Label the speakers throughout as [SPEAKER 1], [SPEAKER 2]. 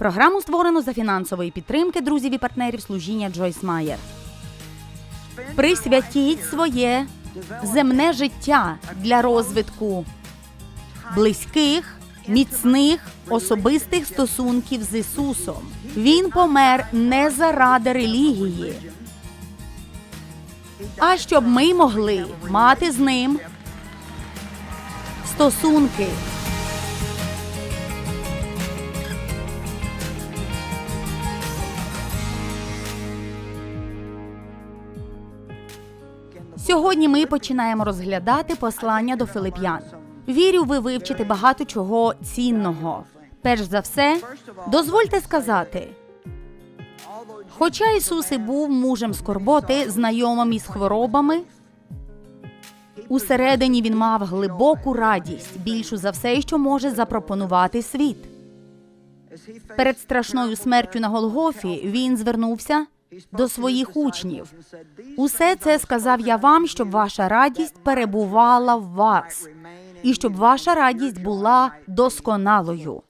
[SPEAKER 1] Програму створено за фінансової підтримки друзів і партнерів служіння Джойс Майер. Присвятіть своє земне життя для розвитку близьких, міцних особистих стосунків з Ісусом. Він помер не заради релігії, а щоб ми могли мати з ним стосунки. Сьогодні ми починаємо розглядати послання до Филип'ян. Вірю, ви вивчите багато чого цінного. Перш за все, дозвольте сказати. Хоча Ісус і був мужем скорботи, знайомим із хворобами, усередині він мав глибоку радість, більшу за все, що може запропонувати світ. Перед страшною смертю на Голгофі він звернувся до своїх учнів. Усе це сказав я вам, щоб ваша радість перебувала в вас, і щоб ваша радість була досконалою.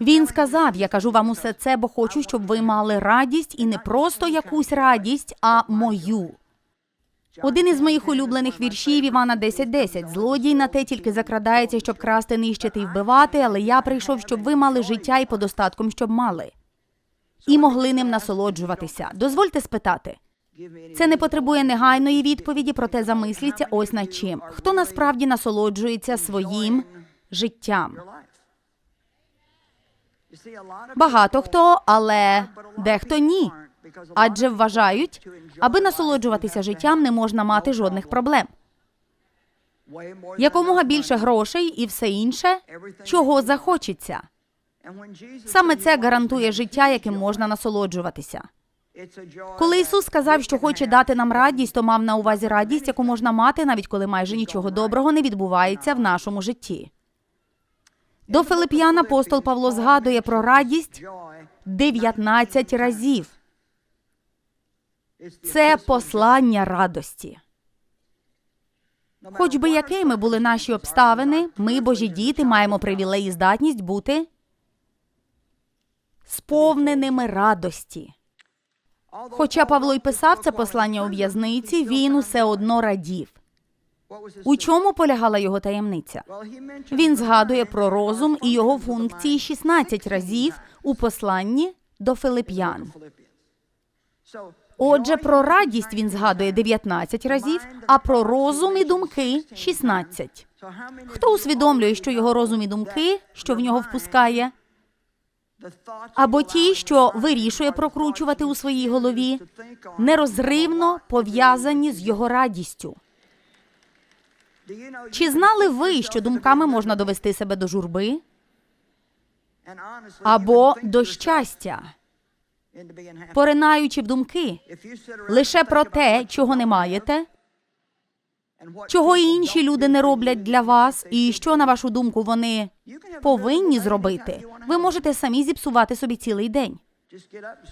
[SPEAKER 1] Він сказав: Я кажу вам усе це, бо хочу, щоб ви мали радість і не просто якусь радість, а мою. Один із моїх улюблених віршів Івана 10.10. Злодій на те тільки закрадається, щоб красти, нищити і вбивати, але я прийшов, щоб ви мали життя і подостатком, щоб мали. І могли ним насолоджуватися. Дозвольте спитати. Це не потребує негайної відповіді, проте замисліться ось над чим. Хто насправді насолоджується своїм життям? Багато хто, але дехто ні. Адже вважають, аби насолоджуватися життям, не можна мати жодних проблем. Якомога більше грошей і все інше, чого захочеться. Саме це гарантує життя, яким можна насолоджуватися. Коли Ісус сказав, що хоче дати нам радість, то мав на увазі радість, яку можна мати, навіть коли майже нічого доброго не відбувається в нашому житті. До Филип'ян апостол Павло згадує про радість 19 разів. Це послання радості. Хоч би якими були наші обставини, ми, Божі діти, маємо привілей і здатність бути сповненими радості. Хоча Павло й писав це послання у в'язниці, він усе одно радів. У чому полягала його таємниця? Він згадує про розум і його функції 16 разів у посланні до Филип'ян. Отже, про радість він згадує 19 разів, а про розум і думки 16. Хто усвідомлює, що його розум і думки, що в нього впускає, або ті, що вирішує прокручувати у своїй голові, нерозривно пов'язані з його радістю? Чи знали ви, що думками можна довести себе до журби або до щастя, поринаючи в думки лише про те, чого не маєте, чого інші люди не роблять для вас, і що, на вашу думку, вони повинні зробити, ви можете самі зіпсувати собі цілий день.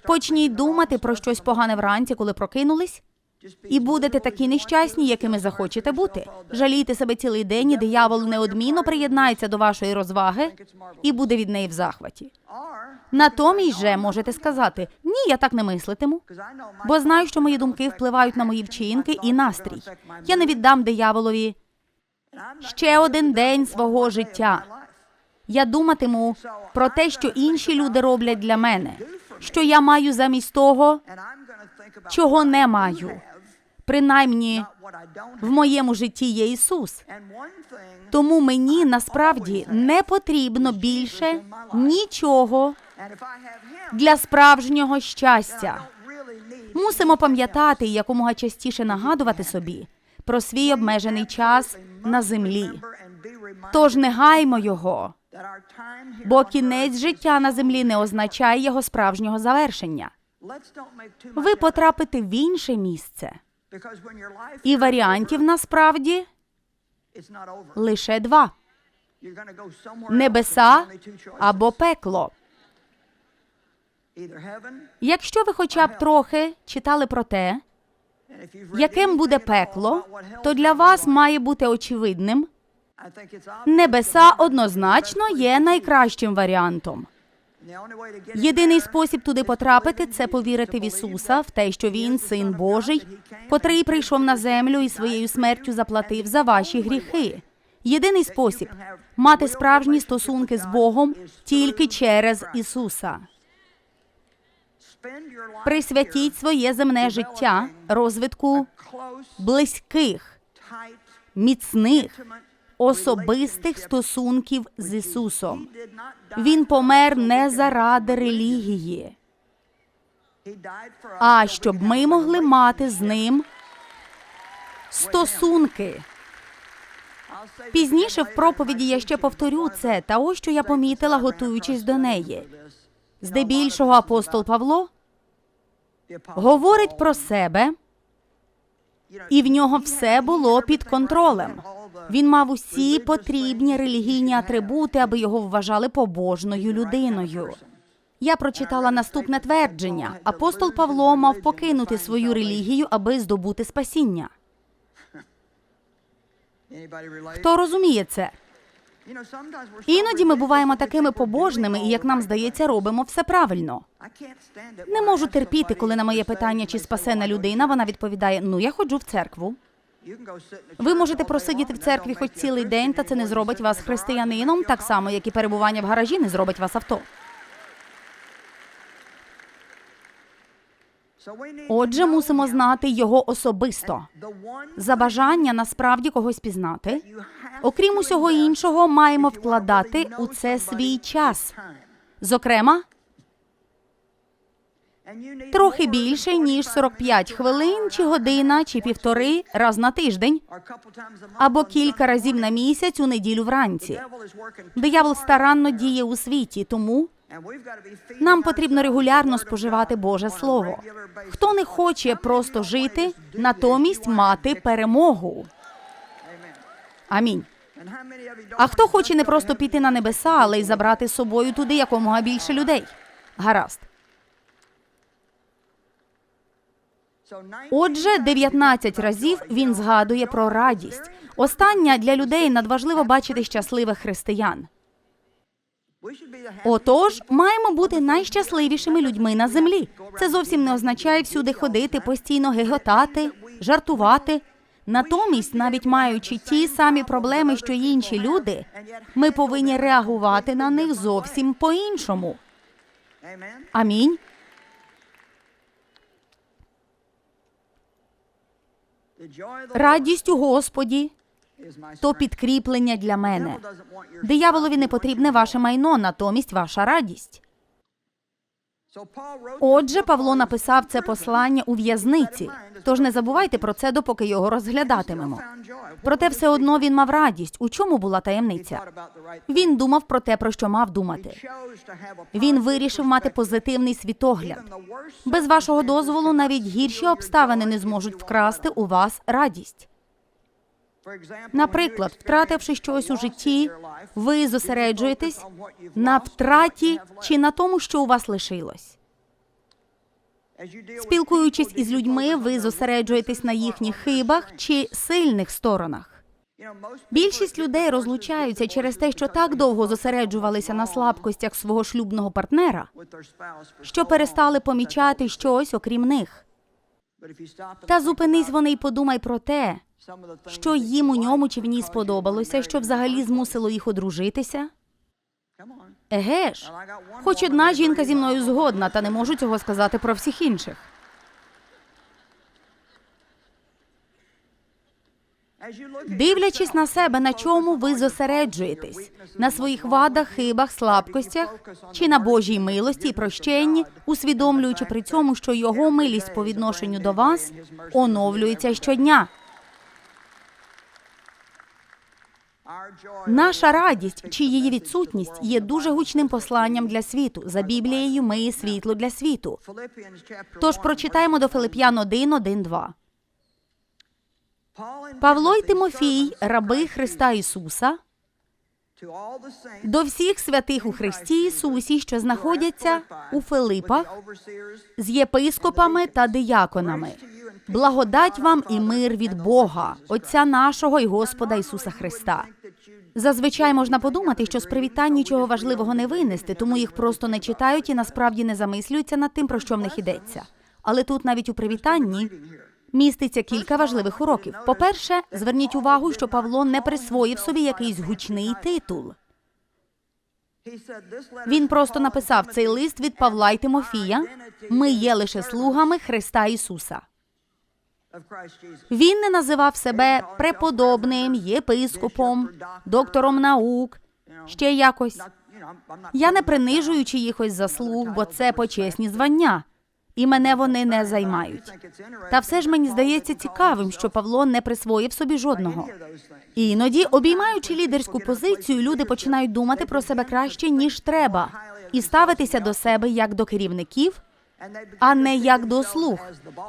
[SPEAKER 1] Почніть думати про щось погане вранці, коли прокинулись, і будете такі нещасні, якими захочете бути. Жалійте себе цілий день, і диявол неодмінно приєднається до вашої розваги і буде від неї в захваті. Натомість же можете сказати: ні, я так не мислитиму, бо знаю, що мої думки впливають на мої вчинки і настрій. Я не віддам дияволові ще один день свого життя. Я думатиму про те, що інші люди роблять для мене, що я маю замість того, чого не маю. Принаймні, в моєму житті є Ісус. Тому мені насправді не потрібно більше нічого для справжнього щастя. Мусимо пам'ятати і якомога частіше нагадувати собі про свій обмежений час на землі. Тож не гаймо його, бо кінець життя на землі не означає його справжнього завершення. Ви потрапите в інше місце. І варіантів насправді лише два: небеса або пекло. Якщо ви хоча б трохи читали про те, яким буде пекло, то для вас має бути очевидним, Небеса однозначно є найкращим варіантом. Єдиний спосіб туди потрапити це повірити в Ісуса, в те, що Він син Божий, котрий прийшов на землю і своєю смертю заплатив за ваші гріхи. Єдиний спосіб мати справжні стосунки з Богом тільки через Ісуса. Присвятіть своє земне життя розвитку близьких, міцних, особистих стосунків з Ісусом. Він помер не заради релігії, а щоб ми могли мати з ним стосунки. Пізніше в проповіді я ще повторю це, та ось що я помітила, готуючись до неї. Здебільшого апостол Павло говорить про себе, і в нього все було під контролем. Він мав усі потрібні релігійні атрибути, аби його вважали побожною людиною. Я прочитала наступне твердження: апостол Павло мав покинути свою релігію, аби здобути спасіння. Хто розуміє це? Іноді ми буваємо такими побожними, і як нам здається, робимо все правильно. Не можу терпіти, коли на моє питання, чи спасена людина, вона відповідає: Ну, я ходжу в церкву. Ви можете просидіти в церкві хоч цілий день, та це не зробить вас християнином, так само, як і перебування в гаражі не зробить вас авто. Отже, мусимо знати його особисто. За бажання насправді когось пізнати. Окрім усього іншого, маємо вкладати у це свій час. Зокрема, трохи більше ніж 45 хвилин, чи година, чи півтори раз на тиждень, або кілька разів на місяць у неділю вранці. Диявол старанно діє у світі, тому нам потрібно регулярно споживати Боже Слово. Хто не хоче просто жити, натомість мати перемогу. Амінь. А хто хоче не просто піти на небеса, але й забрати з собою туди якомога більше людей? Гаразд. Отже, 19 разів він згадує про радість. Остання для людей надважливо бачити щасливих християн. Отож, маємо бути найщасливішими людьми на землі. Це зовсім не означає всюди ходити, постійно геготати, жартувати. Натомість, навіть маючи ті самі проблеми, що й інші люди, ми повинні реагувати на них зовсім по-іншому. Амінь. Радість у Господі то підкріплення для мене. Дияволові не потрібне ваше майно, натомість ваша радість. Отже, Павло написав це послання у в'язниці. Тож не забувайте про це, допоки його розглядатимемо. Проте все одно він мав радість. У чому була таємниця? Він думав про те, про що мав думати. Він вирішив мати позитивний світогляд. Без вашого дозволу навіть гірші обставини не зможуть вкрасти у вас радість. Наприклад, втративши щось у житті, ви зосереджуєтесь на втраті чи на тому, що у вас лишилось. Спілкуючись із людьми, ви зосереджуєтесь на їхніх хибах чи сильних сторонах. Більшість людей розлучаються через те, що так довго зосереджувалися на слабкостях свого шлюбного партнера, що перестали помічати щось окрім них. Та зупинись вони й подумай про те, що їм у ньому чи в ній сподобалося, що взагалі змусило їх одружитися. Еге ж, хоч одна жінка зі мною згодна, та не можу цього сказати про всіх інших. Дивлячись на себе, на чому ви зосереджуєтесь на своїх вадах, хибах, слабкостях чи на Божій милості і прощенні, усвідомлюючи при цьому, що його милість по відношенню до вас оновлюється щодня. Наша радість чи її відсутність є дуже гучним посланням для світу. За Біблією ми є світло для світу. Тож прочитаємо до Филип'ян 1, 1, 2. Павло й Тимофій, раби Христа Ісуса, до всіх святих у Христі Ісусі, що знаходяться у Филипах з єпископами та дияконами. Благодать вам і мир від Бога, Отця нашого і Господа Ісуса Христа. Зазвичай можна подумати, що з привітань нічого важливого не винести, тому їх просто не читають і насправді не замислюються над тим, про що в них йдеться. Але тут навіть у привітанні міститься кілька важливих уроків. По-перше, зверніть увагу, що Павло не присвоїв собі якийсь гучний титул. Він просто написав цей лист від Павла й Тимофія. Ми є лише слугами Христа Ісуса. Він не називав себе преподобним, єпископом, доктором наук, ще якось. Я не принижую чиїхось заслуг, бо це почесні звання, і мене вони не займають. Та все ж мені здається цікавим, що Павло не присвоїв собі жодного. Іноді, обіймаючи лідерську позицію, люди починають думати про себе краще, ніж треба, і ставитися до себе як до керівників, а не як до слуг.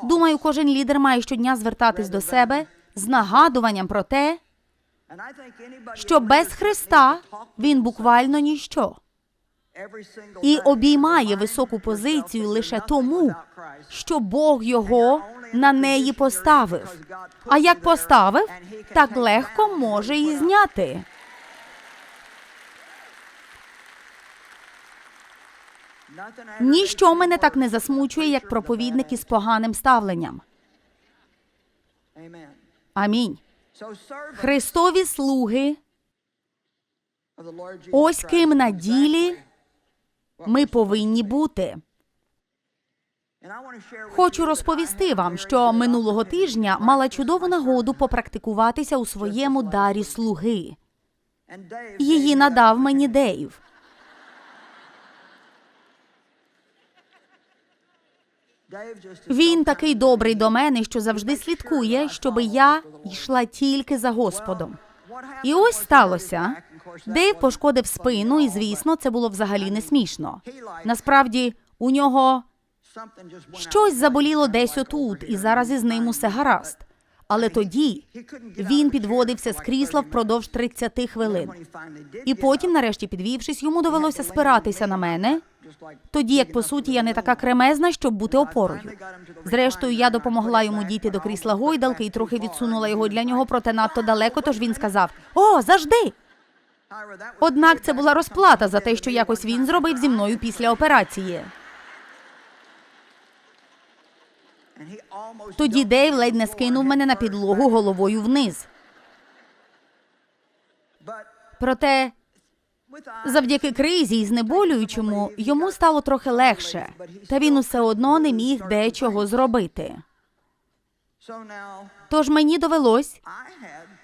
[SPEAKER 1] Думаю, кожен лідер має щодня звертатись до себе з нагадуванням про те, що без Христа він буквально ніщо. І обіймає високу позицію лише тому, що Бог його на неї поставив. А як поставив, так легко може і зняти. Ніщо мене так не засмучує, як проповідник із поганим ставленням. Амінь. Христові слуги, ось ким на ділі ми повинні бути. Хочу розповісти вам, що минулого тижня мала чудову нагоду попрактикуватися у своєму дарі слуги. Її надав мені Дейв. Він такий добрий до мене, що завжди слідкує, щоби я йшла тільки за Господом. І ось сталося. Дейв пошкодив спину, і звісно, це було взагалі не смішно. Насправді, у нього щось заболіло десь отут, і зараз із ним усе гаразд. Але тоді він підводився з крісла впродовж 30 хвилин. І потім, нарешті, підвівшись, йому довелося спиратися на мене. Тоді, як по суті, я не така кремезна, щоб бути опорою. Зрештою, я допомогла йому дійти до крісла гойдалки і трохи відсунула його для нього, проте надто далеко. Тож він сказав: О, завжди! Однак це була розплата за те, що якось він зробив зі мною після операції. Тоді Дейв ледь не скинув мене на підлогу головою вниз. Проте, завдяки кризі і знеболюючому, йому стало трохи легше, та він усе одно не міг дечого зробити. Тож мені довелось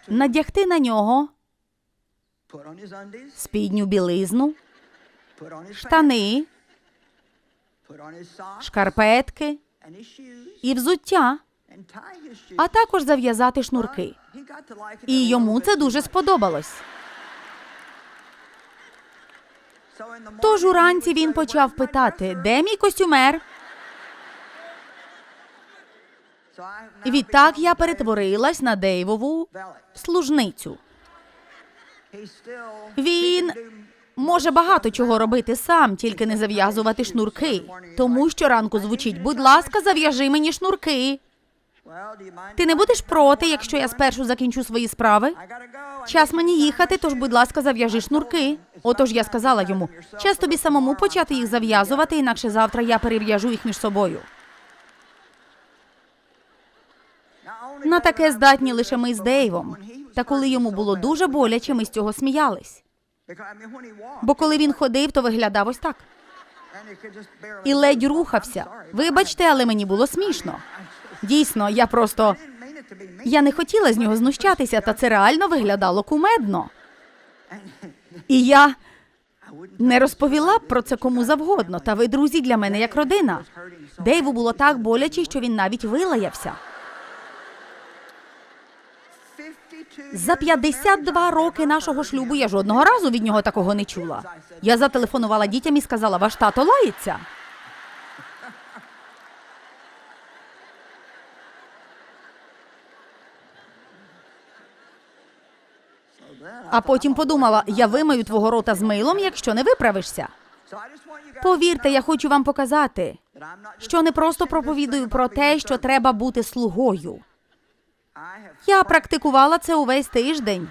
[SPEAKER 1] надягти на нього спідню білизну, штани, шкарпетки і взуття, а також зав'язати шнурки. І йому це дуже сподобалось. Тож уранці він почав питати, де мій костюмер? Відтак я перетворилась на Дейвову служницю. Він може багато чого робити сам, тільки не зав'язувати шнурки. Тому щоранку звучить, будь ласка, зав'яжи мені шнурки. Ти не будеш проти, якщо я спершу закінчу свої справи? Час мені їхати, тож, будь ласка, зав'яжи шнурки. Отож я сказала йому, час тобі самому почати їх зав'язувати, інакше завтра я перев'яжу їх між собою. На таке здатні лише ми з Дейвом. Та коли йому було дуже боляче, ми з цього сміялись. Бо коли він ходив, то виглядав ось так. І ледь рухався. Вибачте, але мені було смішно. Дійсно, я просто я не хотіла з нього знущатися, та це реально виглядало кумедно. І я не розповіла б про це кому завгодно. Та ви, друзі, для мене як родина. Дейву було так боляче, що він навіть вилаявся. За 52 роки нашого шлюбу я жодного разу від нього такого не чула. Я зателефонувала дітям і сказала, ваш тато лається. А потім подумала, я вимию твого рота з милом, якщо не виправишся. Повірте, я хочу вам показати, що не просто проповідую про те, що треба бути слугою. Я практикувала це увесь тиждень.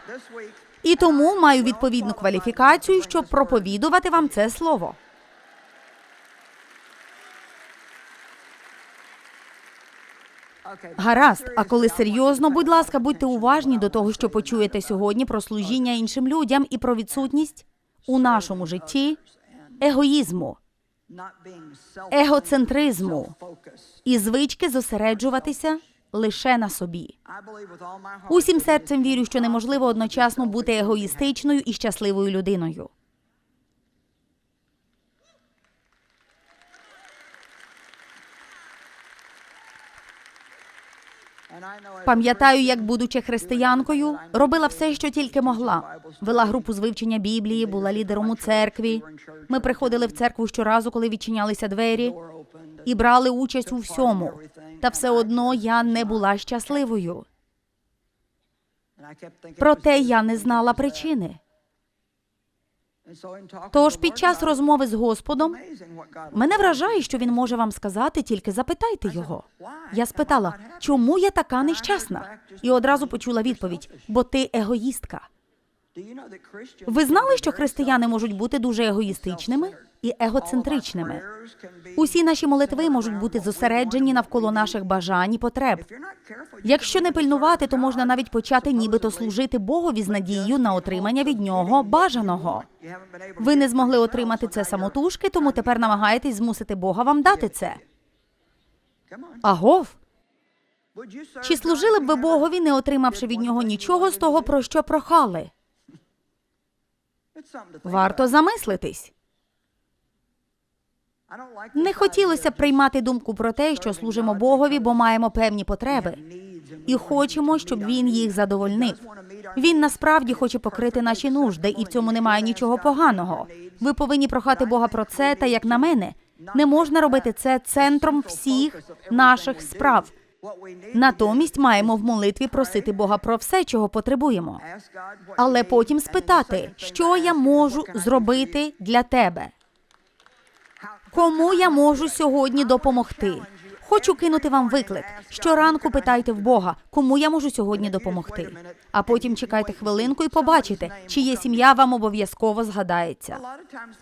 [SPEAKER 1] І тому маю відповідну кваліфікацію, щоб проповідувати вам це слово. Гаразд, а коли серйозно, будь ласка, будьте уважні до того, що почуєте сьогодні про служіння іншим людям і про відсутність у нашому житті егоїзму егоцентризму і звички зосереджуватися лише на собі. Усім серцем вірю, що неможливо одночасно бути егоїстичною і щасливою людиною. Пам'ятаю, як, будучи християнкою, робила все, що тільки могла. Вела групу з вивчення Біблії, була лідером у церкві. Ми приходили в церкву щоразу, коли відчинялися двері, і брали участь у всьому. Та все одно я не була щасливою. Проте я не знала причини. Тож під час розмови з Господом мене вражає, що він може вам сказати, тільки запитайте його. Я спитала, чому я така нещасна? І одразу почула відповідь: бо ти егоїстка. Ви знали, що християни можуть бути дуже егоїстичними і егоцентричними? Усі наші молитви можуть бути зосереджені навколо наших бажань і потреб. Якщо не пильнувати, то можна навіть почати нібито служити Богові з надією на отримання від нього бажаного. Ви не змогли отримати це самотужки, тому тепер намагаєтесь змусити Бога вам дати це. Агов, чи служили б ви Богові, не отримавши від нього нічого з того, про що прохали? Варто замислитись. Не хотілося приймати думку про те, що служимо Богові, бо маємо певні потреби, і хочемо, щоб він їх задовольнив. Він насправді хоче покрити наші нужди, і в цьому немає нічого поганого. Ви повинні прохати Бога про це, та як на мене, не можна робити це центром всіх наших справ. Натомість маємо в молитві просити Бога про все, чого потребуємо, але потім спитати, що я можу зробити для тебе. Кому я можу сьогодні допомогти? Хочу кинути вам виклик. Щоранку питайте в Бога, кому я можу сьогодні допомогти. А потім чекайте хвилинку і побачите, чиє сім'я вам обов'язково згадається.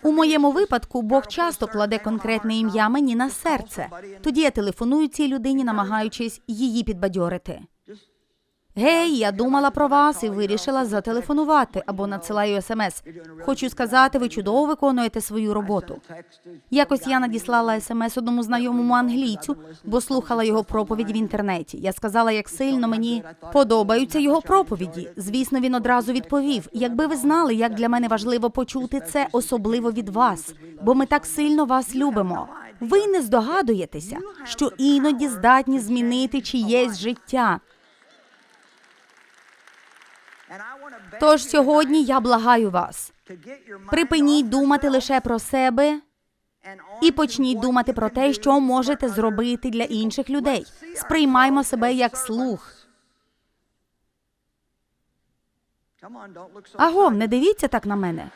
[SPEAKER 1] У моєму випадку Бог часто кладе конкретне ім'я мені на серце. Тоді я телефоную цій людині, намагаючись її підбадьорити. Гей, я думала про вас і вирішила зателефонувати або надсилаю смс. Хочу сказати, ви чудово виконуєте свою роботу. Якось я надіслала смс одному знайомому англійцю, бо слухала його проповідь в інтернеті. Я сказала, як сильно мені подобаються його проповіді. Звісно, він одразу відповів: якби ви знали, як для мене важливо почути це, особливо від вас, бо ми так сильно вас любимо. Ви не здогадуєтеся, що іноді здатні змінити чиєсь життя. Тож сьогодні я благаю вас. Припиніть думати лише про себе і почніть думати про те, що можете зробити для інших людей. Сприймаймо себе як слух. Агом, не дивіться так на мене.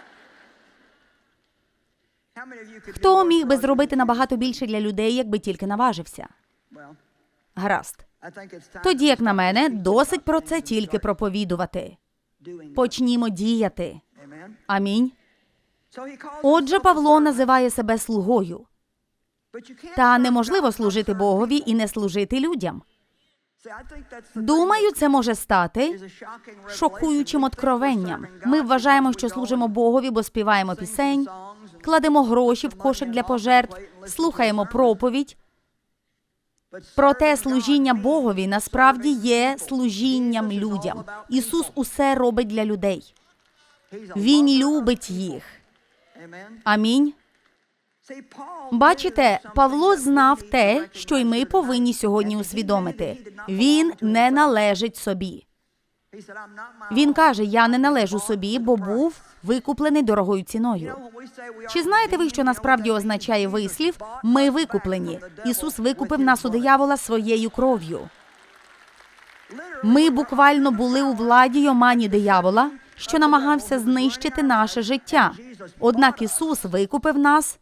[SPEAKER 1] Хто міг би зробити набагато більше для людей, якби тільки наважився? Гаразд. Тоді, як на мене, досить про це тільки проповідувати. Почнімо діяти. Амінь. Отже, Павло називає себе слугою. Та неможливо служити Богові і не служити людям. Думаю, це може стати шокуючим откровенням. Ми вважаємо, що служимо Богові, бо співаємо пісень, кладемо гроші в кошик для пожертв, слухаємо проповідь. Проте служіння Богові насправді є служінням людям. Ісус усе робить для людей. Він любить їх. Амінь. Бачите, Павло знав те, що й ми повинні сьогодні усвідомити. Він не належить собі. Він каже: Я не належу собі, бо був викуплений дорогою ціною. Чи знаєте ви, що насправді означає вислів Ми викуплені? Ісус викупив нас у диявола своєю кров'ю. Ми буквально були у владі й омані диявола, що намагався знищити наше життя. Однак Ісус викупив нас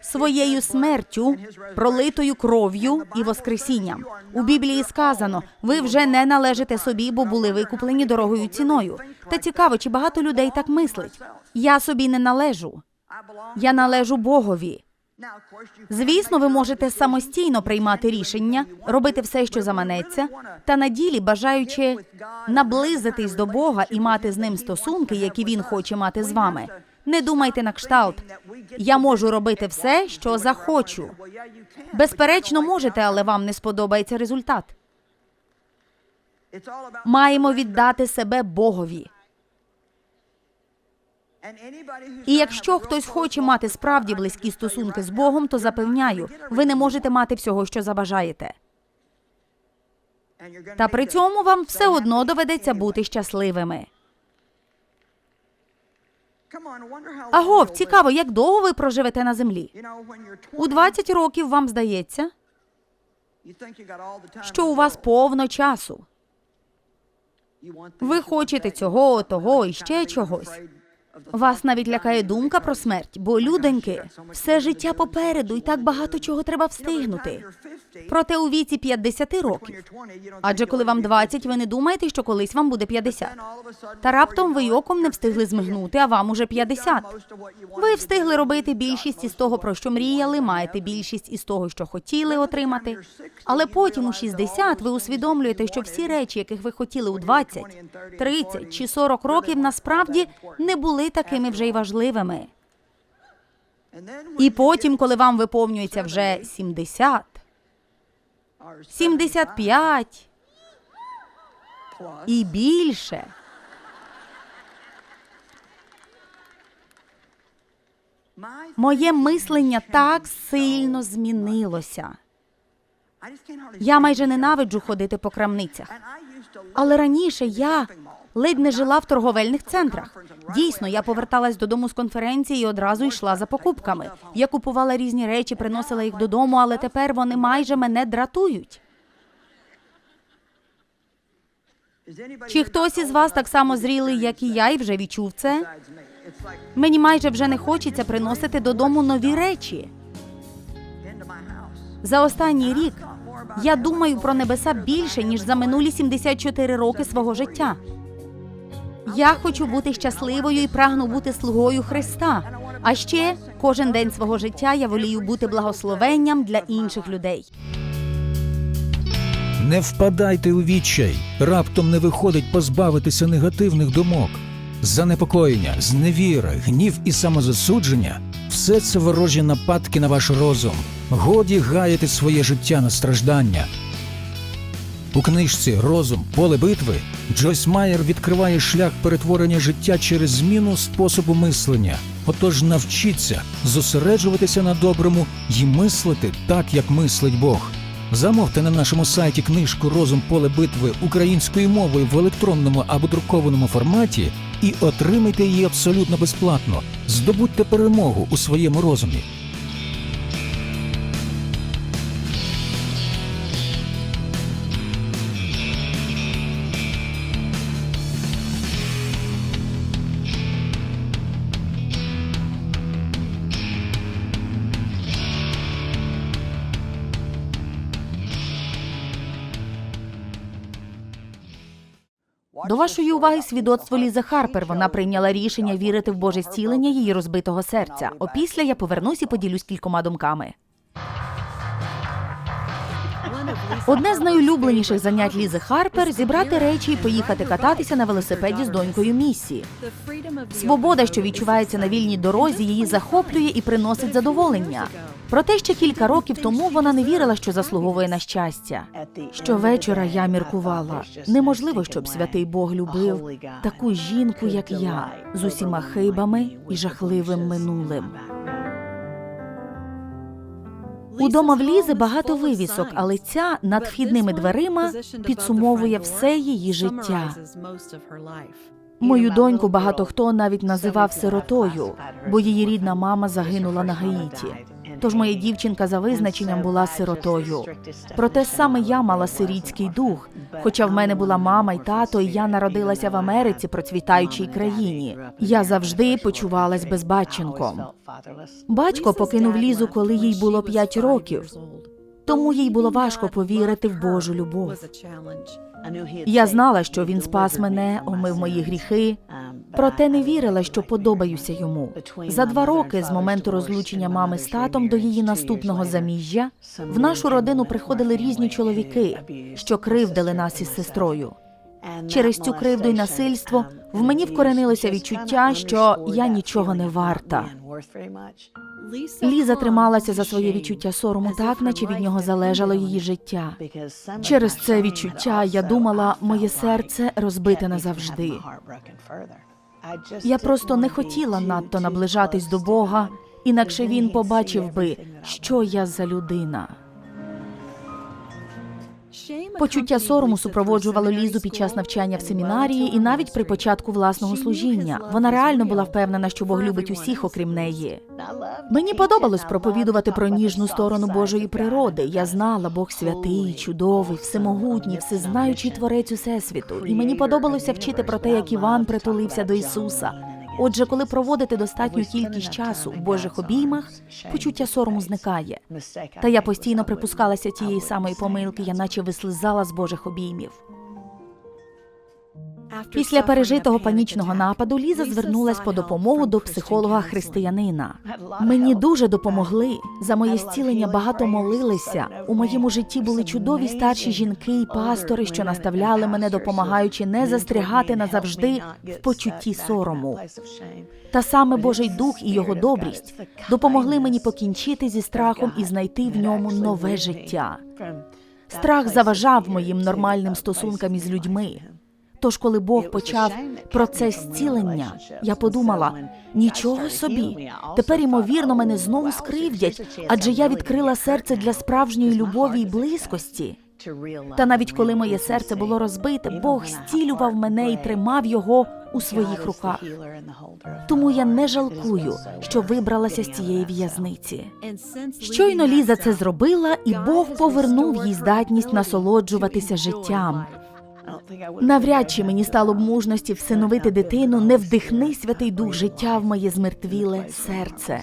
[SPEAKER 1] своєю смертю, пролитою кров'ю і воскресінням. У Біблії сказано: ви вже не належите собі, бо були викуплені дорогою ціною. Та цікаво, чи багато людей так мислить. Я собі не належу. Я належу Богові. Звісно, ви можете самостійно приймати рішення, робити все, що заманеться, та на ділі, бажаючи наблизитись до Бога і мати з ним стосунки, які він хоче мати з вами. Не думайте на кшталт. Я можу робити все, що захочу. Безперечно, можете, але вам не сподобається результат. Маємо віддати себе Богові. І якщо хтось хоче мати справді близькі стосунки з Богом, то запевняю, ви не можете мати всього, що забажаєте. Та при цьому вам все одно доведеться бути щасливими. Агов, цікаво, як довго ви проживете на землі? У 20 років вам здається, що у вас повно часу. Ви хочете цього, того і ще чогось. Вас навіть лякає думка про смерть, бо людоньки, все життя попереду, і так багато чого треба встигнути. Проте у віці 50 років. Адже коли вам 20, ви не думаєте, що колись вам буде 50. Та раптом ви й оком не встигли змигнути, а вам уже 50. Ви встигли робити більшість із того, про що мріяли, маєте більшість із того, що хотіли отримати. Але потім у 60 ви усвідомлюєте, що всі речі, яких ви хотіли у 20, 30 чи 40 років, насправді не були такими вже й важливими. І потім, коли вам виповнюється вже 70, 75 і більше. Моє мислення так сильно змінилося. Я майже ненавиджу ходити по крамницях. Але раніше я ледь не жила в торговельних центрах. Дійсно, я поверталась додому з конференції і одразу йшла за покупками. Я купувала різні речі, приносила їх додому, але тепер вони майже мене дратують. Чи хтось із вас так само зрілий, як і я, і вже відчув це? Мені майже вже не хочеться приносити додому нові речі. За останній рік я думаю про небеса більше, ніж за минулі 74 роки свого життя. Я хочу бути щасливою і прагну бути слугою Христа. А ще кожен день свого життя я волію бути благословенням для інших людей.
[SPEAKER 2] Не впадайте у відчай, раптом не виходить позбавитися негативних думок. Занепокоєння, зневіра, гнів і самозасудження все це ворожі нападки на ваш розум. Годі гаяти своє життя на страждання. У книжці Розум поле битви Джойс Майер відкриває шлях перетворення життя через зміну способу мислення. Отож навчіться зосереджуватися на доброму і мислити так, як мислить Бог. Замовте на нашому сайті книжку Розум поле битви українською мовою в електронному або друкованому форматі і отримайте її абсолютно безплатно. Здобудьте перемогу у своєму розумі.
[SPEAKER 1] Вашої уваги свідоцтво Лізи Харпер. Вона прийняла рішення вірити в Боже зцілення її розбитого серця. Опісля я повернусь і поділюсь кількома думками. Одне з найулюбленіших занять Лізи Харпер зібрати речі і поїхати кататися на велосипеді з донькою Міссі. Свобода, що відчувається на вільній дорозі, її захоплює і приносить задоволення. Проте ще кілька років тому вона не вірила, що заслуговує на щастя. Щовечора я міркувала. Неможливо, щоб святий Бог любив таку жінку, як я, з усіма хибами і жахливим минулим. Удома в Лізи багато вивісок, але ця над вхідними дверима підсумовує все її життя. Мою доньку багато хто навіть називав сиротою, бо її рідна мама загинула на Гаїті. Тож моя дівчинка за визначенням була сиротою. Проте саме я мала сирітський дух. Хоча в мене була мама й тато, і я народилася в Америці, процвітаючій країні. Я завжди почувалась безбатченком. Батько покинув лізу, коли їй було 5 років. Тому їй було важко повірити в Божу любов. Я знала, що він спас мене, омив мої гріхи, проте не вірила, що подобаюся йому. За два роки з моменту розлучення мами з татом до її наступного заміжжя в нашу родину приходили різні чоловіки, що кривдили нас із сестрою. Через цю кривду й насильство в мені вкоренилося відчуття, що я нічого не варта. Ліза трималася за своє відчуття сорому так, наче від нього залежало її життя. Через це відчуття я думала, моє серце розбите назавжди. Я просто не хотіла надто наближатись до Бога, інакше він побачив би, що я за людина. Почуття сорому супроводжувало Лізу під час навчання в семінарії і навіть при початку власного служіння. Вона реально була впевнена, що Бог любить усіх, окрім неї. Мені подобалось проповідувати про ніжну сторону Божої природи. Я знала, Бог святий, чудовий, всемогутній, всезнаючий творець усесвіту. І мені подобалося вчити про те, як Іван притулився до Ісуса. Отже, коли проводити достатню кількість часу в Божих обіймах, почуття сорому зникає. Та я постійно припускалася тієї самої помилки, я наче вислизала з Божих обіймів. Після пережитого панічного нападу Ліза звернулась по допомогу до психолога християнина. Мені дуже допомогли. За моє зцілення багато молилися. У моєму житті були чудові старші жінки і пастори, що наставляли мене, допомагаючи не застрягати назавжди в почутті сорому. Та саме Божий дух і його добрість допомогли мені покінчити зі страхом і знайти в ньому нове життя. Страх заважав моїм нормальним стосункам із людьми. Тож, коли Бог почав процес зцілення, я подумала: нічого собі, тепер ймовірно мене знову скривдять, адже я відкрила серце для справжньої любові і близькості. Та навіть коли моє серце було розбите, Бог зцілював мене і тримав його у своїх руках. Тому я не жалкую, що вибралася з цієї в'язниці. Щойно Ліза це зробила, і Бог повернув їй здатність насолоджуватися життям. Навряд чи мені стало б мужності всиновити дитину, не вдихни святий дух життя в моє змертвіле серце.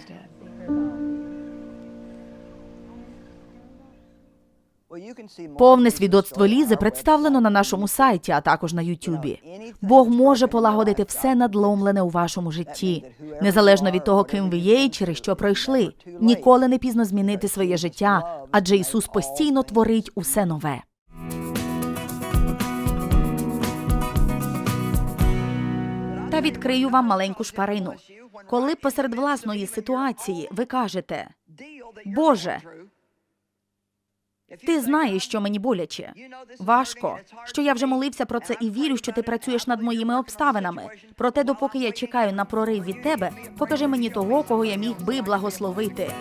[SPEAKER 1] Повне свідоцтво Лізи представлено на нашому сайті, а також на Ютубі. Бог може полагодити все надломлене у вашому житті, незалежно від того, ким ви є і через що пройшли. Ніколи не пізно змінити своє життя, адже Ісус постійно творить усе нове. Та відкрию вам маленьку шпарину. Коли посеред власної ситуації ви кажете Боже, ти знаєш, що мені боляче. Важко, що я вже молився про це і вірю, що ти працюєш над моїми обставинами. Проте, допоки я чекаю на прорив від тебе, покажи мені того, кого я міг би благословити.